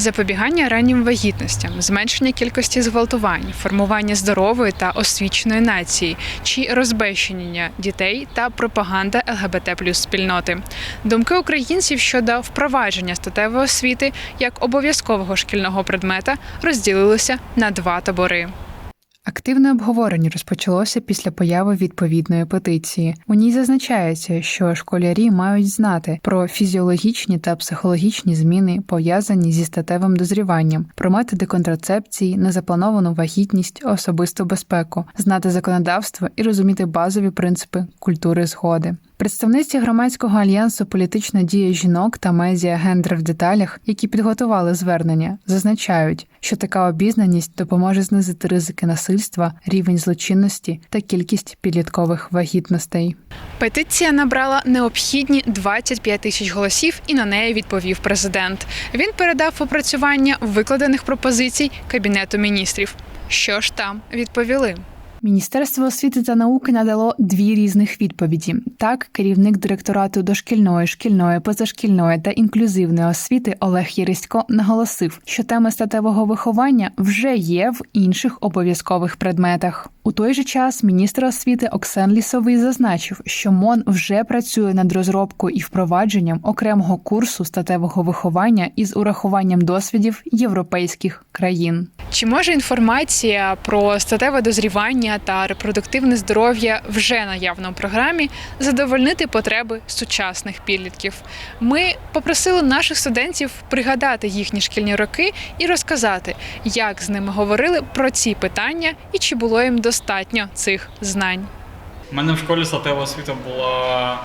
запобігання раннім вагітностям, зменшення кількості зґвалтувань, формування здорової та освіченої нації, чи розбещення дітей та пропаганда ЛГБТ плюс спільноти. Думки українців щодо впровадження статевої освіти як обов'язкового шкільного предмета розділилися на два табори. Активне обговорення розпочалося після появи відповідної петиції. У ній зазначається, що школярі мають знати про фізіологічні та психологічні зміни, пов'язані зі статевим дозріванням, про методи контрацепції, незаплановану вагітність, особисту безпеку, знати законодавство і розуміти базові принципи культури згоди. Представниці громадського альянсу Політична дія жінок та медіа гендер в деталях, які підготували звернення, зазначають, що така обізнаність допоможе знизити ризики насильства, рівень злочинності та кількість підліткових вагітностей. Петиція набрала необхідні 25 тисяч голосів, і на неї відповів президент. Він передав опрацювання викладених пропозицій кабінету міністрів. Що ж там відповіли? Міністерство освіти та науки надало дві різних відповіді. Так, керівник директорату дошкільної, шкільної, позашкільної та інклюзивної освіти Олег Єрисько наголосив, що тема статевого виховання вже є в інших обов'язкових предметах. У той же час міністр освіти Оксен Лісовий зазначив, що МОН вже працює над розробкою і впровадженням окремого курсу статевого виховання із урахуванням досвідів європейських країн. Чи може інформація про статеве дозрівання та репродуктивне здоров'я вже наявно в програмі задовольнити потреби сучасних підлітків? Ми попросили наших студентів пригадати їхні шкільні роки і розказати, як з ними говорили про ці питання і чи було їм достатньо цих знань. У мене в школі статева освіта була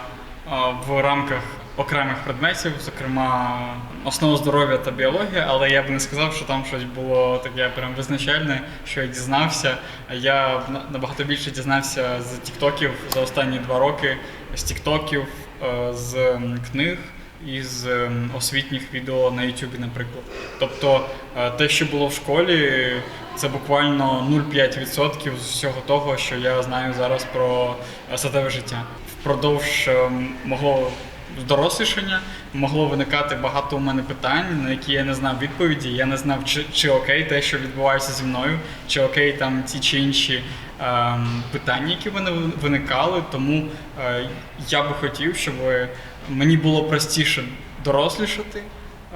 в рамках окремих предметів, зокрема основа здоров'я та біологія, але я б не сказав, що там щось було таке прям визначальне, що я дізнався. Я на- набагато більше дізнався з тіктоків за останні два роки, з тіктоків, е, з книг. І з освітніх відео на Ютубі, наприклад. Тобто е, те, що було в школі, це буквально 0,5% з всього того, що я знаю зараз про е, статеве життя. Впродовж ем, мого дорослішання могло виникати багато у мене питань, на які я не знав відповіді. Я не знав, чи, чи окей те, що відбувається зі мною, чи окей там ті чи інші ем, питання, які вони виникали. Тому е, я би хотів, щоб мені було простіше дорослішати,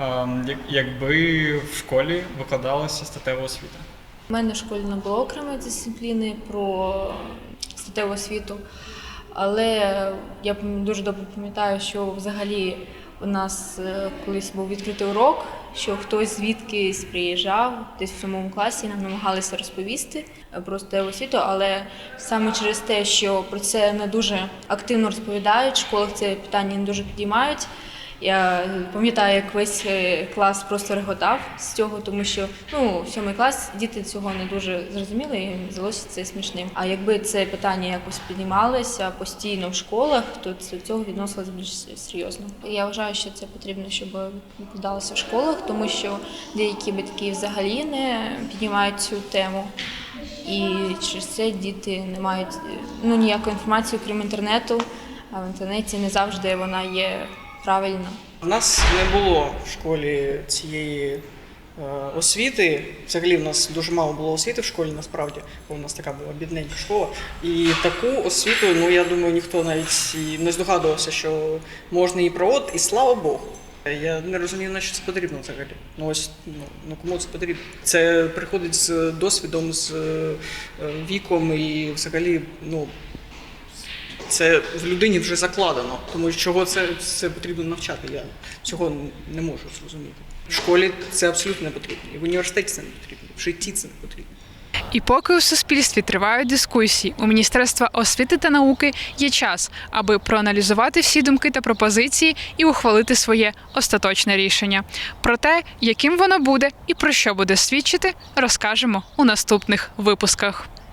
ем, якби в школі викладалася статева освіта. У мене в школі не було окремої дисципліни про статеву освіту, але я дуже добре пам'ятаю, що взагалі у нас е, колись був відкритий урок, що хтось звідкись приїжджав, десь в самому класі нам намагалися розповісти про статеву освіту, але саме через те, що про це не дуже активно розповідають, в школах це питання не дуже підіймають. Я пам'ятаю, як весь е, клас просто реготав з цього, тому що ну сьомий клас діти цього не дуже зрозуміли, і здалося це смішним. А якби це питання якось піднімалося постійно в школах, то до цього відносилось більш серйозно. Я вважаю, що це потрібно, щоб викладалося в школах, тому що деякі батьки взагалі не піднімають цю тему. І через це діти не мають е, ну, ніякої інформації, крім інтернету. А в інтернеті не завжди вона є правильна. У нас не було в школі цієї е, освіти. Взагалі в нас дуже мало було освіти в школі, насправді, бо у нас така була бідненька школа. І таку освіту, ну я думаю, ніхто навіть і не здогадувався, що можна її проводити, і слава Богу. Я не розумію, на що це потрібно взагалі. Ну ось ну, ну кому це потрібно? Це приходить з досвідом, з е, віком і взагалі, ну це в людині вже закладено. Тому чого це, це потрібно навчати. Я цього не можу зрозуміти. В школі це абсолютно не потрібно. І в університеті це не потрібно, в житті це не потрібно. І поки у суспільстві тривають дискусії, у Міністерства освіти та науки є час, аби проаналізувати всі думки та пропозиції і ухвалити своє остаточне рішення. Про те, яким воно буде і про що буде свідчити, розкажемо у наступних випусках.